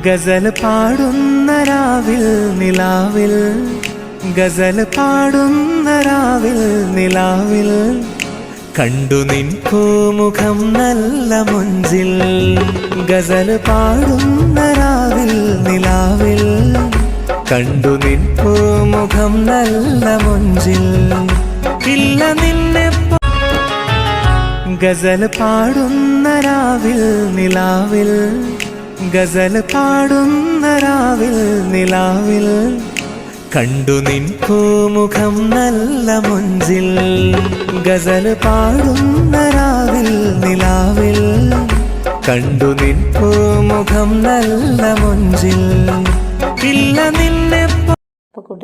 ഗസൽ പാടുന്ന രാവിൽ നിലാവിൽ ഗസൽ പാടുന്ന രാവിൽ നിലാവിൽ. കണ്ടു നിൻ കോമുഖം നല്ല മുഞ്ചിൽ ഗസൽ പാടുന്ന രാവിൽ നിലാവിൽ. കണ്ടു നിൻ കോമുഖം നല്ല മുഞ്ചിൽ ഇല്ല നിന്നെ ഗസൽ പാടുന്ന രാവിൽ നിലാവിൽ. ഗസൽ പാടുന്ന രാവിൽ നിലാവിൽ കണ്ടു നിൻ പൂമുഖം നല്ല മുഞ്ചിൽ. ഗസൽ പാടുന്ന രാവിൽ നിലാവിൽ കണ്ടു നിൻ പൂമുഖം നല്ല മുഞ്ചിൽ. ഇല്ല നിന്നെ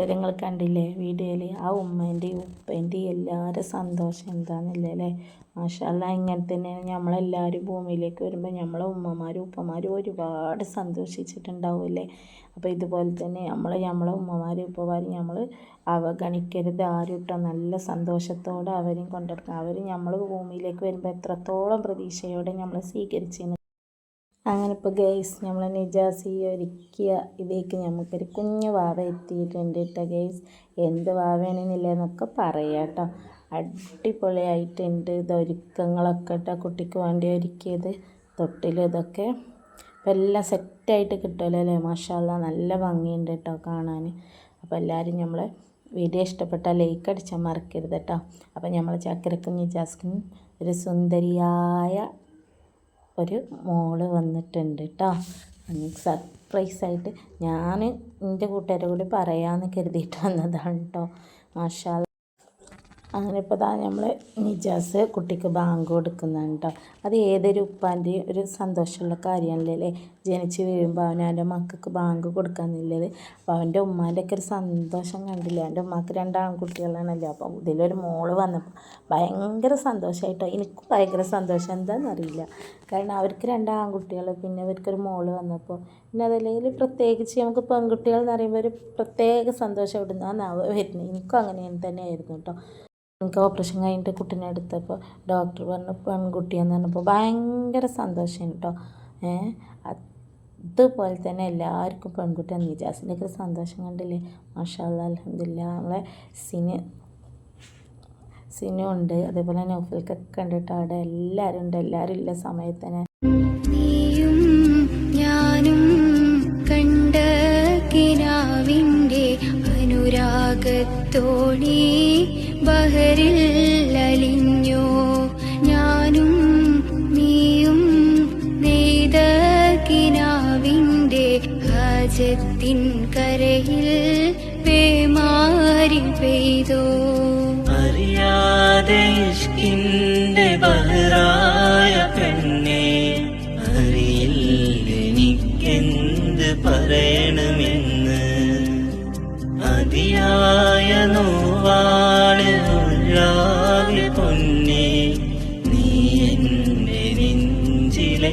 നിങ്ങൾ കണ്ടില്ലേ? വീഡിയോയിൽ ആ ഉമ്മേന്റെയും ഉപ്പേന്റെയും എല്ലാവരും സന്തോഷം എന്താണെന്നില്ലേ അല്ലേ? മാഷല്ല ഇങ്ങനെ തന്നെയാണ്. നമ്മളെല്ലാവരും ഭൂമിയിലേക്ക് വരുമ്പോൾ നമ്മളെ ഉമ്മമാരും ഉപ്പമാരും ഒരുപാട് സന്തോഷിച്ചിട്ടുണ്ടാവില്ലേ അപ്പോൾ ഇതുപോലെ തന്നെ നമ്മൾ നമ്മളെ ഉമ്മമാരും ഉപ്പമാരും നമ്മൾ അവഗണിക്കരുത് ആരും ഇട്ടോ നല്ല സന്തോഷത്തോടെ അവരെയും കൊണ്ടെടുക്കണം അവർ നമ്മൾ ഭൂമിയിലേക്ക് വരുമ്പോൾ എത്രത്തോളം പ്രതീക്ഷയോടെ നമ്മൾ സ്വീകരിച്ചിരുന്നു അങ്ങനെ ഇപ്പോൾ ഗൈസ് നമ്മൾ നിജാസി ഒരുക്കിയ ഇതിലേക്ക് നമുക്കൊരു കുഞ്ഞു വാവ എത്തിയിട്ടുണ്ട് കേട്ടോ ഗൈസ് എന്ത് വാവേണെന്നില്ല എന്നൊക്കെ പറയാം കേട്ടോ അടിപൊളിയായിട്ടുണ്ട് ഇത് ഒരുക്കങ്ങളൊക്കെ കേട്ടോ കുട്ടിക്ക് വേണ്ടി ഒരുക്കിയത് തൊട്ടിൽ ഇതൊക്കെ. അപ്പോൾ എല്ലാം സെറ്റായിട്ട് കിട്ടുമല്ലോ അല്ലേ? മാഷാല്ല നല്ല ഭംഗിയുണ്ട് കേട്ടോ കാണാൻ അപ്പോൾ എല്ലാവരും നമ്മളെ വീഡിയോ ഇഷ്ടപ്പെട്ട ലൈക്ക് അടിച്ചാൽ മറക്കരുത് കേട്ടോ അപ്പോൾ നമ്മൾ ചക്കരക്കും നിജാസ്ക്കും ഒരു സുന്ദരിയായ ഒരു മോൾ വന്നിട്ടുണ്ട് കേട്ടോ സർപ്രൈസ് ആയിട്ട് ഞാൻ എന്റെ കൂട്ടുകാരെ കൂടി പറയാമെന്ന് കരുതിയിട്ട് വന്നതാണ് കേട്ടോ മാഷാ അങ്ങനെ ഇപ്പോൾ ഇതാ നമ്മൾ നിജാസ് കുട്ടിക്ക് ബാങ്ക് കൊടുക്കുന്നുണ്ട് അത് ഏതൊരു ഉപ്പാന്റെയും ഒരു സന്തോഷമുള്ള കാര്യമാണല്ലേ ജനിച്ച് വീഴുമ്പോൾ അവൻ അവന്റെ മക്കൾക്ക് ബാങ്ക് കൊടുക്കാന്നുള്ളത് അപ്പോൾ അവന്റെ ഉമ്മാന്റെ ഒക്കെ ഒരു സന്തോഷം കണ്ടില്ല? എന്റെ ഉമ്മാക്ക് രണ്ട് ആൺകുട്ടികളാണല്ലോ. അപ്പം ഇതിലൊരു മോൾ വന്നപ്പോൾ ഭയങ്കര സന്തോഷമായിട്ടോ എനിക്കും ഭയങ്കര സന്തോഷം. എന്താണെന്നറിയില്ല കാരണം അവർക്ക് രണ്ട് ആൺകുട്ടികൾ പിന്നെ അവർക്കൊരു മോൾ വന്നപ്പോൾ പിന്നെ അതല്ലെങ്കിൽ പ്രത്യേകിച്ച് നമുക്ക് പെൺകുട്ടികൾ എന്ന് പറയുമ്പോൾ ഒരു പ്രത്യേക സന്തോഷം ഇവിടുന്ന് വരുന്നത്. എനിക്കും അങ്ങനെ തന്നെയായിരുന്നു കേട്ടോ. എനിക്ക് ഓപ്പറേഷൻ കഴിഞ്ഞിട്ട് കുട്ടീനെ എടുത്തപ്പോൾ ഡോക്ടർ പറഞ്ഞു പെൺകുട്ടിയെന്ന് പറഞ്ഞപ്പോൾ ഭയങ്കര സന്തോഷം കേട്ടോ. ഏ അതുപോലെ തന്നെ എല്ലാവർക്കും പെൺകുട്ടിയാണ് നിജാസിന്റെ ഒക്കെ സന്തോഷം കണ്ടില്ലേ? മാഷാല്ല അലഹമില്ല നമ്മളെ സിന് സിനു ഉണ്ട്. അതേപോലെ നൗഫൽക്കൊക്കെ ഉണ്ട് കേട്ടോ അവിടെ എല്ലാവരും ഉണ്ട്. എല്ലാവരും ഇല്ല സമയത്ത് തന്നെ ഹാജത്തിൻ കരയിൽ പേമാരി പെയ്തോ? അറിയാതെ ഇഷ്കിന്റെ ബഹറായ പെണ്ണെ അറിയില്ലെനിക്കെന്ത് പറയണമെന്ന്. അതിയായ നോവാണ് ഉള്ളാകെ പൊന്നെ നീ എന്റെ നെഞ്ചിലെ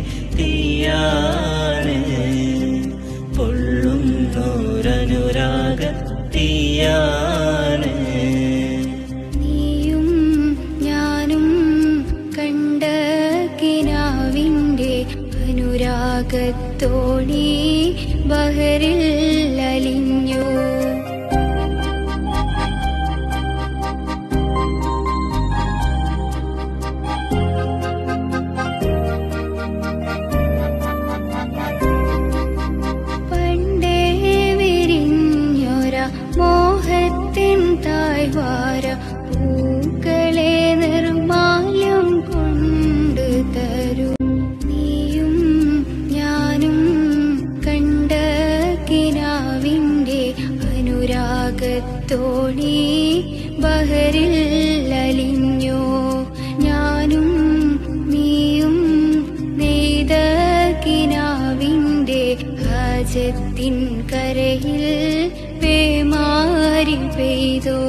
അനുരാഗത്തോണി ബഹറിൽ അലിഞ്ഞു അനുരാഗത്തോണി ബഹറിൽ അലിഞ്ഞോ. ഞാനും നീയും നെയ്ത കിനാവിന്റെ ഹജത്തിൻ കരയിൽ പേമാരി പെയ്തോ.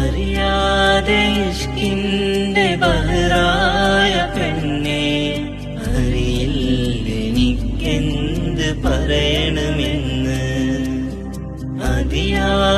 അറിയാതെ ഇഷ്കിന്റെ ബഹറായ പെണ്ണെ അറിയില്ലെനിക്കെന്ത് പറയണമെന്ന്. അതിയായ